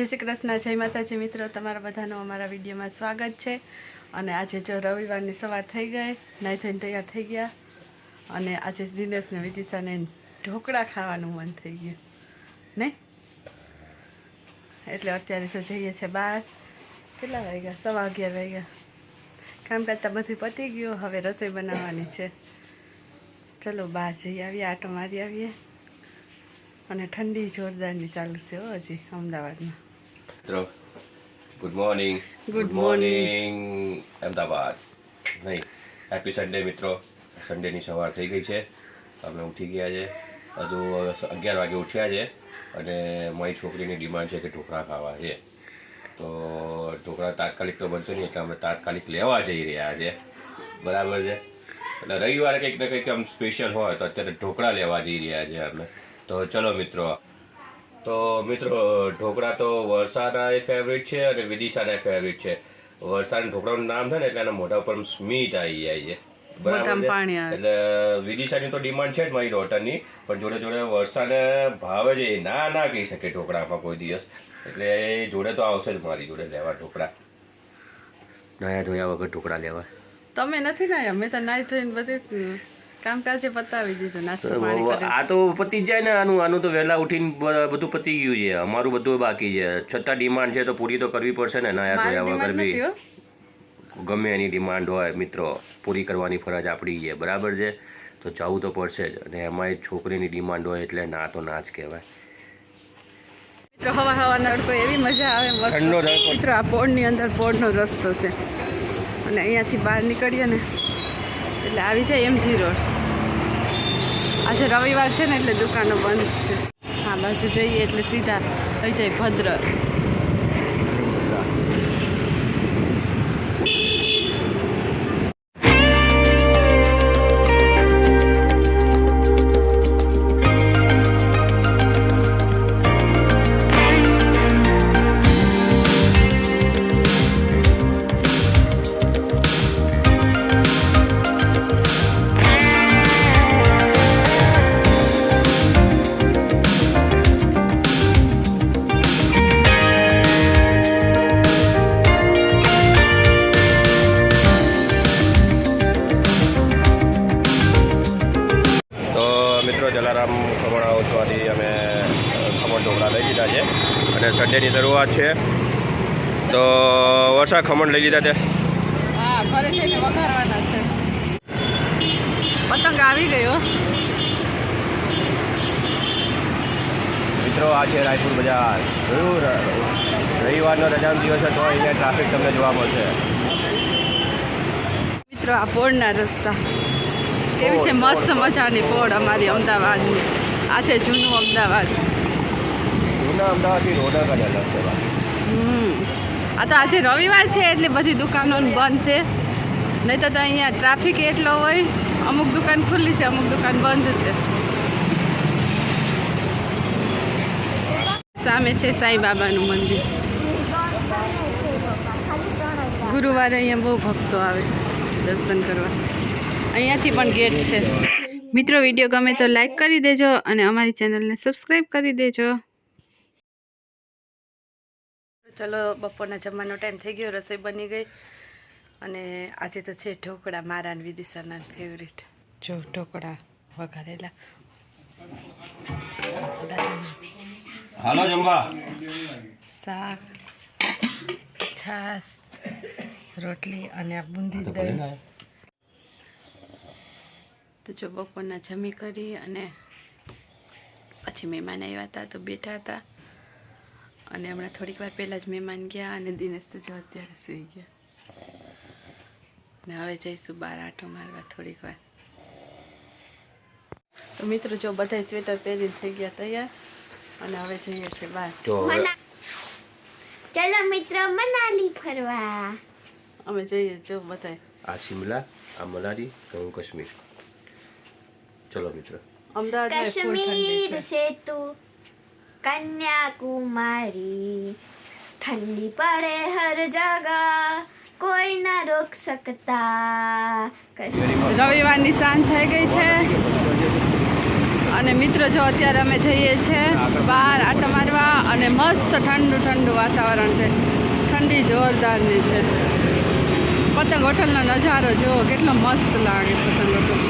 જય શ્રી કૃષ્ણ, જય માતાજી મિત્રો, તમારા બધાનું અમારા વિડીયોમાં સ્વાગત છે. અને આજે જો રવિવારની સવાર થઈ ગઈ, નાઈ ધોઈને તૈયાર થઈ ગયા. અને આજે દિનેશને વિદિશાને ઢોકળા ખાવાનું મન થઈ ગયું. નહીં એટલે અત્યારે જો જઈએ છે બહાર. કેટલા વાગ્યા? સવા અગિયાર વાગ્યા. કામ કરતાં બધું પતી ગયું, હવે રસોઈ બનાવવાની છે. ચલો બહાર જઈ આવીએ, આટો મારી આવીએ. અને ઠંડી જોરદારની ચાલુ છે હજી, અમદાવાદમાં. મિત્રો good morning Good morning Ahmedabad. નહીં હેપી સન્ડે મિત્રો. સન્ડેની સવાર થઈ ગઈ છે. અમે ઉઠી ગયા છે. હજુ અગિયાર વાગે ઉઠ્યા છે અને મારી છોકરીની ડિમાન્ડ છે કે ઢોકળા ખાવા છે. તો ઢોકળા તાત્કાલિક તો બનશે નહીં એટલે અમે તાત્કાલિક લેવા જઈ રહ્યા છે. બરાબર છે? એટલે રવિવારે કંઈક ને કંઈક આમ સ્પેશિયલ હોય તો અત્યારે ઢોકળા લેવા જઈ રહ્યા છે અમે. તો ચલો મિત્રો તો મિત્રો ઢોકળા તો વરસાદના ફેવરિટ છે અને વિદિશાના ફેવરિટ છે. વરસાદ ઢોકળાનું નામ છે ને એટલે એના મોઢા ઉપર સ્મિત આવી જાય છે. બરાબર મોઢામાં છે? પાણી આવે. એટલે વિદિશાની તો ડિમાન્ડ છે જ મારી ડોટરની પણ જોડે જોડે વરસાદને ભાવે છે એ ના ના કહી શકે ઢોકળામાં કોઈ દિવસ. એટલે એ જોડે તો આવશે જ મારી જોડે લેવા ઢોકળા. નયા ધોયા વગર ઢોકળા લેવા. તમે નથી નાયા? મેં તો નાઈ ધોઈને બધું કામકાજે પતાવી દીધું નાસ્તો પાણી આ તો પતી જાય ને આનું આનું તો વહેલા ઉઠીને બધું પતી ગયું છે. અમારું બધું બાકી છે. છતાં ડિમાન્ડ છે તો પૂરી તો કરવી પડશે ને નયા ધોયા વગર બી ગમે એની ડિમાન્ડ હોય મિત્રો. પૂરી કરવાની ફરજ આપણી છે. બરાબર છે? તો જવું તો પડશે જ. અને એમાંય છોકરીની ડિમાન્ડ હોય એટલે ના તો ના જ કહેવાય. મિત્રો હવા હવા નડકો એવી મજા આવે. મિત્રો આ પોળની અંદર પોળનો રસ્તો છે. અને અહીંયાથી બહાર નીકળીએ ને એટલે આવી જાય એમજી રોડ. આજે રવિવાર છે ને એટલે દુકાનો બંધ છે. હા બાજુ જઈએ એટલે સીધા થઈ જાય ભદ્ર. અને સન્ડેની શરૂઆત છે. તો વર્ષા ખમણ લઈ લીધા તે પતંગ આવી ગયો. મિત્રો આ છે રાયપુર બજાર. જોયું રવિવારનો રજાનો દિવસ હતો અહીંયા ટ્રાફિક તમને જોવા મળશે. મિત્રો આ પોળના રસ્તા. કેવી છે મસ્ત મજાની પોળ અમારી અમદાવાદની. આ છે જૂનું અમદાવાદ. જૂના અમદાવાદથી અલગ છે હમ. આ તો આજે રવિવાર છે એટલે બધી દુકાનો બંધ છે. નહીં તો અહીંયા ટ્રાફિક એટલો હોય, અમુક દુકાન ખુલ્લી છે, અમુક દુકાન બંધ છે. સામે છે સાંઈ બાબાનું મંદિર. ગુરુવારે અહીંયા બહુ ભક્તો આવે દર્શન કરવા. અહીંયાથી પણ ગેટ છે. મિત્રો, વીડિયો ગમે તો લાઈક કરી દેજો અને અમારી ચેનલને સબસ્ક્રાઈબ કરી દેજો. ચલો બપોરના જમવાનો ટાઈમ થઈ ગયો રસોઈ બની ગઈ. અને આજે તો છે ઢોકળા મારા અને વિદિશાના ફેવરેટ જો ઢોકળા વઘારેલા. હાલો જમવા. શાક છાશ રોટલી અને આ બુંદી દહીં. તો જો બપોરના જમી કરી અને પછી મહેમાન આવ્યા હતા તો બેઠા હતા. અને હમણાં થોડીક વાર પહેલાં જ મહેમાન ગયા અને દિનેશ તો જો અત્યારે સૂઈ ગયા. ને હવે જઈશું બાર આંટો મારવા થોડીક વાર. તો મિત્રો જો બધા સ્વેટર પહેરીને થઈ ગયા તૈયાર અને હવે જઈએ છે બહાર ચલો મિત્ર મનાલી ફરવા. અમે જઈએ જો બધા આ શિમલા આ મનાલી જમ્મુ કાશ્મીર. ચલો મિત્રો. અમદાવાદ કાશ્મીર છે. કન્યાકુમારી. ઠંડી પડે હર જગા કોઈ ના રોક શકતા. રવિવાર સાંજ થઈ ગઈ છે. અને મિત્રો જો અત્યારે અમે જઈએ છીએ બહાર આટા મારવા અને મસ્ત ઠંડુ ઠંડુ વાતાવરણ છે. ઠંડી જોરદારની છે. પતંગ હોટલનો નજારો જુઓ કેટલો મસ્ત લાગે પતંગ હોટલ